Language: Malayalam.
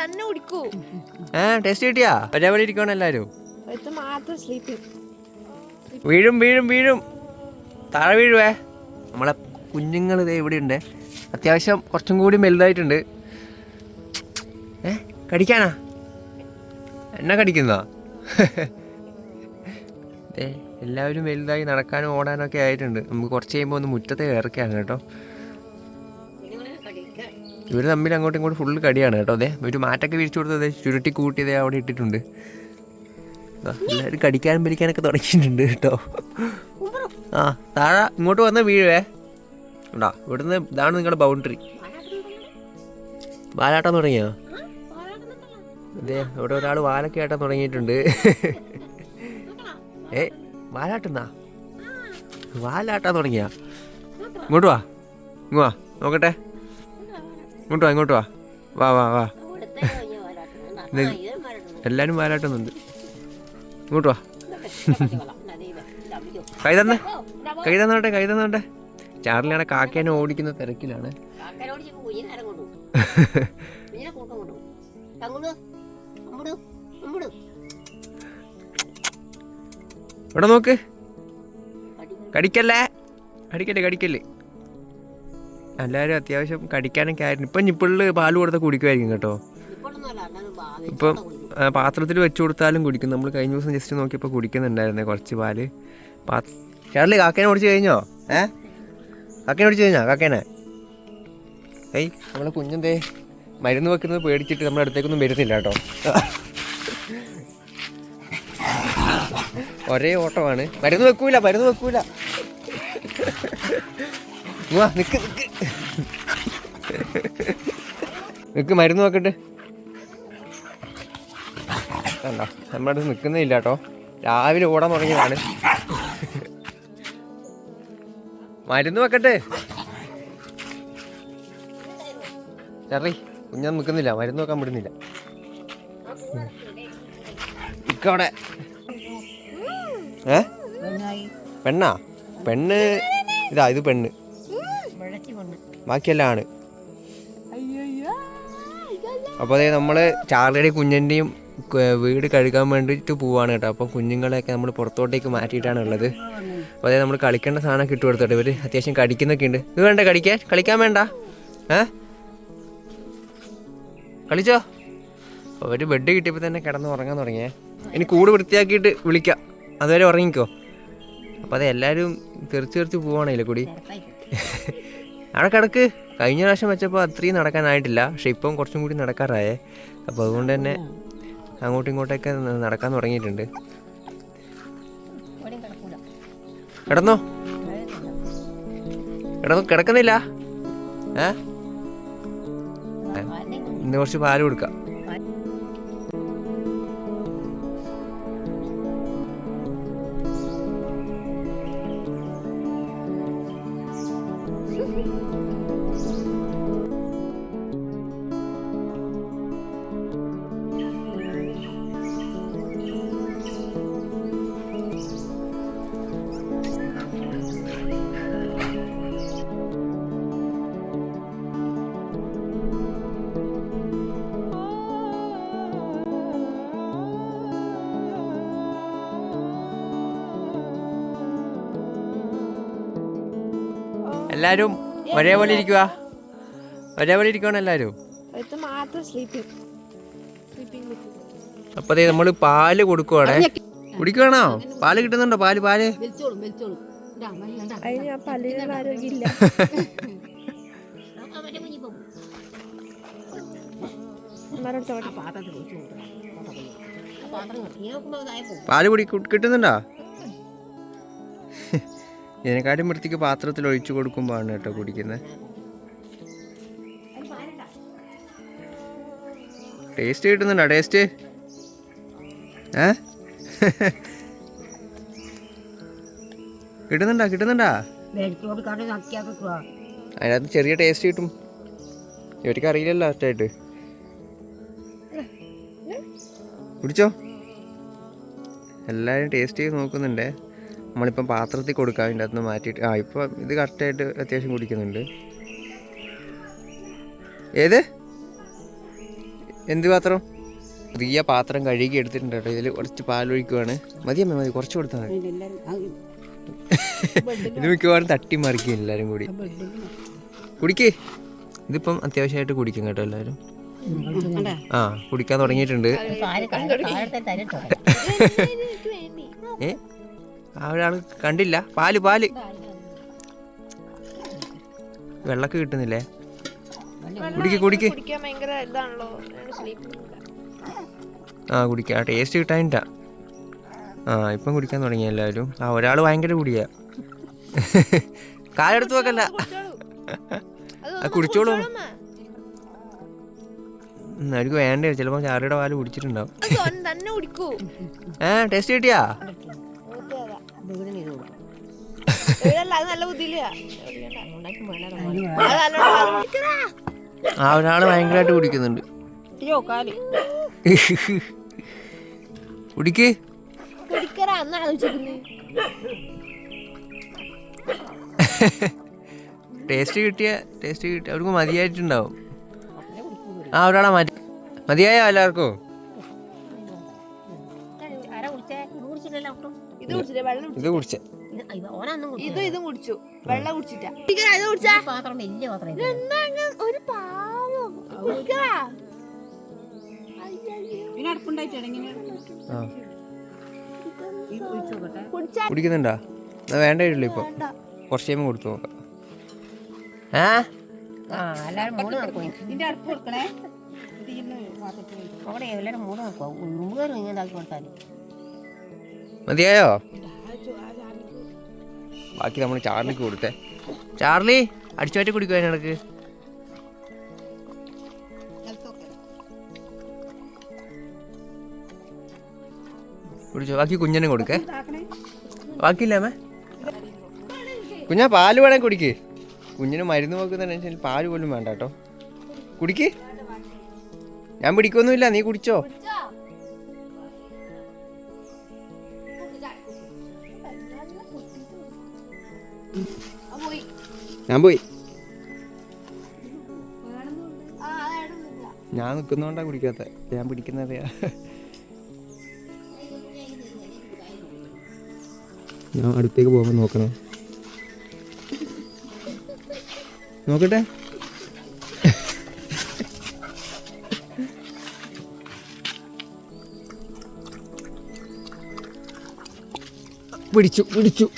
തന്നെ കുടിക്കൂ. ആ ടേസ്റ്റ് കിട്ടിയാ? ഒരേപോലെ ഇരിക്കണം എല്ലാവരും ഇത് മാത്രം സ്ലീപ്പിംഗ് വീഴും വീഴും വീഴും. താഴെ വീഴുവേ. നമ്മളെ കുഞ്ഞുങ്ങൾ ഇതേ ഇവിടെ ഉണ്ട് അത്യാവശ്യം കുറച്ചും കൂടി വലുതായിട്ടുണ്ട്. ഏ കടിക്കാനാ? എന്നാ കടിക്കുന്നോ? എല്ലാവരും വലുതായി നടക്കാനും ഓടാനൊക്കെ ആയിട്ടുണ്ട്. നമുക്ക് കുറച്ച് കഴിയുമ്പോൾ ഒന്ന് മുറ്റത്തെ ഇറക്കാണ് കേട്ടോ. ഇവർ തമ്മിൽ അങ്ങോട്ടും ഇങ്ങോട്ടും ഫുള്ള് കടിയാണ് കേട്ടോ അതെ ഒരു മാറ്റൊക്കെ വിരിച്ചു കൊടുത്തത് ചുരുട്ടി കൂട്ടിയത് അവിടെ ഇട്ടിട്ടുണ്ട്. എല്ലാവരും കടിക്കാനും പിടിക്കാനൊക്കെ തുടങ്ങിയിട്ടുണ്ട് കേട്ടോ. ആ താഴെ ഇങ്ങോട്ട് വന്ന വീഴുവേ ഉണ്ടാ? ഇവിടുന്ന് ഇതാണ് നിങ്ങളുടെ ബൗണ്ടറി വാലാട്ടം തുടങ്ങിയോ? അതെ ഇവിടെ ഒരാൾ വാലൊക്കെ ആട്ടാൻ തുടങ്ങിയിട്ടുണ്ട്. ഏ വാലാട്ടുന്നാ? വാലാട്ടാൻ തുടങ്ങിയാ? ഇങ്ങോട്ട് വാ. ഇങ്ങോട്ട് വാ നോക്കട്ടെ. ഇങ്ങോട്ട് വാ ഇങ്ങോട്ട് വാ. വാ വാ വാ. എല്ലാവരും വാലാട്ടുന്നുണ്ട്. ഇങ്ങോട്ട് വാ. കൈ തന്നെ. കൈ തന്നോട്ടെ കൈ തന്നോട്ടെ. ചാർലിയാണ് കാക്കേനെ ഓടിക്കുന്ന തിരക്കിലാണ്. ഇവിടെ നോക്ക്? കടിക്കല്ലേ? കടിക്കല്ലേ കടിക്കല്ലേ? എല്ലാവരും അത്യാവശ്യം കടിക്കാനൊക്കെ ആയിരുന്നു. ഇപ്പം നിപ്പിളിൽ പാൽ കൊടുത്ത കുടിക്കുമായിരിക്കും കേട്ടോ. ഇപ്പം പാത്രത്തിൽ വെച്ച് കൊടുത്താലും കുടിക്കും. നമ്മൾ കഴിഞ്ഞ ദിവസം ജസ്റ്റ് നോക്കിയപ്പോൾ കുടിക്കുന്നുണ്ടായിരുന്നേ കുറച്ച് പാൽ. ചാർലി കാക്കേനെ ഓടിച്ചു കഴിഞ്ഞോ? ഏ? കാക്കേനെ ഓടിച്ചു കഴിഞ്ഞോ? കാക്കേനെ? ഏയ് നമ്മളെ കുഞ്ഞെന്തേ മരുന്ന് വെക്കുന്നത് പേടിച്ചിട്ട് നമ്മുടെ അടുത്തേക്കൊന്നും വരുന്നില്ല കേട്ടോ. ഒരേ ഓട്ടമാണ്. മരുന്ന് വെക്കൂല മരുന്ന് വെക്കൂല. വാ നിക്ക് നിക്ക്. നിക്ക് മരുന്ന് നോക്കട്ടെ. കണ്ടോ നമ്മുടെ അടുത്ത് നിൽക്കുന്നില്ല കേട്ടോ രാവിലെ ഓടാൻ തുടങ്ങിയതാണ്. മരുന്ന് വെക്കട്ടെ. ചെറി കുഞ്ഞാൻ നിൽക്കുന്നില്ല മരുന്ന് വെക്കാൻ വിടുന്നില്ല. ഇക്കവിടെ ഏ? പെണ്ണാ? പെണ്ണ് ഇതാ ഇത് പെണ്ണ്. ബാക്കിയെല്ലാം ആണ് അപ്പോൾ അതായത് നമ്മൾ ചാർലിയുടെയും കുഞ്ഞിന്റെയും വീട് കഴുകാൻ വേണ്ടിയിട്ട് പോവാണ് കേട്ടോ. അപ്പോൾ കുഞ്ഞുങ്ങളെയൊക്കെ നമ്മൾ പുറത്തോട്ടേക്ക് മാറ്റിയിട്ടാണ് ഉള്ളത്. അപ്പോൾ അതായത് നമ്മൾ കളിക്കേണ്ട സാധനം ഇട്ട് കൊടുത്തോട്ടെ ഇവർ അത്യാവശ്യം കടിക്കുന്നൊക്കെ ഉണ്ട്. ഇത് വേണ്ട കടിക്കാൻ കളിക്കാൻ വേണ്ട. ഏ? കളിച്ചോ? അവർ ബെഡ് കിട്ടിയപ്പോൾ തന്നെ കിടന്ന് ഉറങ്ങാൻ തുടങ്ങിയേ. ഇനി കൂട് വൃത്തിയാക്കിയിട്ട് വിളിക്കാം. അതുവരെ ഉറങ്ങിക്കോ. അപ്പോൾ അത് എല്ലാവരും തെറിച്ച് തെറിച്ച് പോവാണല്ലേ കൂടി. അവിടെ കിടക്ക്. കഴിഞ്ഞ പ്രാവശ്യം വെച്ചപ്പോൾ അത്രയും നടക്കാനായിട്ടില്ല. പക്ഷെ ഇപ്പം കുറച്ചും കൂടി നടക്കാറായേ. അപ്പോൾ അതുകൊണ്ട് തന്നെ അങ്ങോട്ടും ഇങ്ങോട്ടൊക്കെ നടക്കാൻ തുടങ്ങിയിട്ടുണ്ട്. കിടന്നോ? കിടന്നു കിടക്കുന്നില്ല. ഏ? ഇന്ന് കുറച്ച് പാൽ കൊടുക്കാം. എല്ലാവരും ഒരേപോലെ ഇരിക്കുക ഒരേപോലെ ഇരിക്കുവാണ് എല്ലാരും? അപ്പൊ മാത്രം സ്ലീപ്പിംഗ് സ്ലീപ്പിംഗ് അപ്പോൾ അതേ നമ്മൾ പാൽ കൊടുക്കുവാണേ. കുടിക്കണോ പാൽ കിട്ടുന്നുണ്ടോ? പാൽ പാൽ? പാൽ കുടി കിട്ടുന്നുണ്ടോ? ഇതിനെക്കാട്ടും വൃത്തിക്ക് പാത്രത്തിൽ ഒഴിച്ചു കൊടുക്കുമ്പോഴാണ് കേട്ടോ കുടിക്കുന്നത്. ടേസ്റ്റ് കിട്ടുന്നുണ്ടോ? ടേസ്റ്റ്? ഏ? കിട്ടുന്നുണ്ടോ? കിട്ടുന്നുണ്ടോ? അതിനകത്ത് ചെറിയ ടേസ്റ്റ് കിട്ടും. ഇവർക്ക് അറിയില്ലല്ലോ അറ്റായിട്ട്. കുടിച്ചോ? എല്ലാവരും ടേസ്റ്റ് ചെയ്ത് നോക്കുന്നുണ്ടേ. നമ്മളിപ്പം പാത്രത്തിൽ കൊടുക്കാം അതിന്റെ അകത്ത് നിന്ന് മാറ്റിയിട്ട്. ആ ഇപ്പോൾ ഇത് കറക്റ്റായിട്ട് അത്യാവശ്യം കുടിക്കുന്നുണ്ട്. ഏത്? എന്ത് പാത്രം? പുതിയ പാത്രം കഴുകി എടുത്തിട്ടുണ്ട് കേട്ടോ. ഇതിൽ കുറച്ച് പാലൊഴിക്കുവാണ് മതിയമ്മ മതി കുറച്ച് കൊടുത്താൽ മതി. ഇത് മിക്കവാറും തട്ടി മറിക്കും എല്ലാവരും കൂടി. കുടിക്കേ. ഇതിപ്പം അത്യാവശ്യമായിട്ട് കുടിക്കും കേട്ടോ എല്ലാവരും ആ കുടിക്കാൻ തുടങ്ങിയിട്ടുണ്ട്. ഏ? ആ ഒരാൾ കണ്ടില്ല? പാൽ പാൽ. വെള്ളമൊക്കെ കിട്ടുന്നില്ലേ? കുടിക്ക് കുടിക്ക്. ആ കുടിക്കാം. ടേസ്റ്റ് കിട്ടാനില്ല ആ ഇപ്പം കുടിക്കാൻ തുടങ്ങി എല്ലാവരും. ആ ഒരാൾ ഭയങ്കര കുടിയാ. കാലെടുത്ത് വെക്കല്ല ആ കുടിച്ചോളൂ. അവർക്ക് വേണ്ട. ചിലപ്പോൾ ചാറിയുടെ പാൽ കുടിച്ചിട്ടുണ്ടാവും. ഏ ടേസ്റ്റ് കിട്ടിയാ? നല്ല ബുദ്ധിയില്ല. ആ ഒരാൾ ഭയങ്കരമായിട്ട് കുടിക്കുന്നുണ്ട്. അയ്യോ കാൽ. കുടിക്ക്. ടേസ്റ്റ് കിട്ടിയ ടേസ്റ്റ് കിട്ടിയ അവർക്ക് മതിയായിട്ടുണ്ടാവും. ആ ഒരാളെ മതി മതിയായോ എല്ലാവർക്കും? ഇത് കുടിച്ചില്ലേ വെള്ളം ഇത് കുടിച്ചേ. ഇതും ഇതും കുടിച്ചു. വെള്ളം കുടിച്ചിട്ടാ. ഇത് കുടിച്ചാ പാത്രം വലിയ പാത്രം ഒരു പാവം? കുടിക്കുന്നുണ്ടോ? വേണ്ടല്ലോ ഇപ്പൊ. കുറച്ച് കഴിയുമ്പോൾ കൊടുത്തു നോക്കാം. ഏ അവിടെ എല്ലാവരും മൂട് നോക്കുക ഉറുമ്പുകാരും ഇങ്ങനെ ആക്കി കൊടുത്താൽ മതിയായോ? ബാക്കി നമ്മൾ ചാർലിക്ക് കൊടുത്തേ. ചാർലി അടിച്ചുമാറ്റി കുടിക്കുക അതിനിടക്ക് കുടിച്ചോ ബാക്കി കുഞ്ഞിനും കൊടുക്കേ. ബാക്കിയില്ലേ കുഞ്ഞാ പാൽ വേണേ കുടിക്ക്. കുഞ്ഞിന് മരുന്ന് നോക്കുന്ന പാൽ പോലും വേണ്ട കേട്ടോ. കുടിക്ക്. ഞാൻ പിടിക്കൊന്നുമില്ല നീ കുടിച്ചോ. ഞാൻ പോയി. ഞാൻ നിൽക്കുന്നോണ്ടാ കുടിക്കാത്ത. ഞാൻ പിടിക്കുന്നറിയാ ഞാൻ അടുത്തേക്ക് പോകുമ്പോൾ നോക്കണേ. നോക്കട്ടെ? പിടിച്ചു പിടിച്ചു.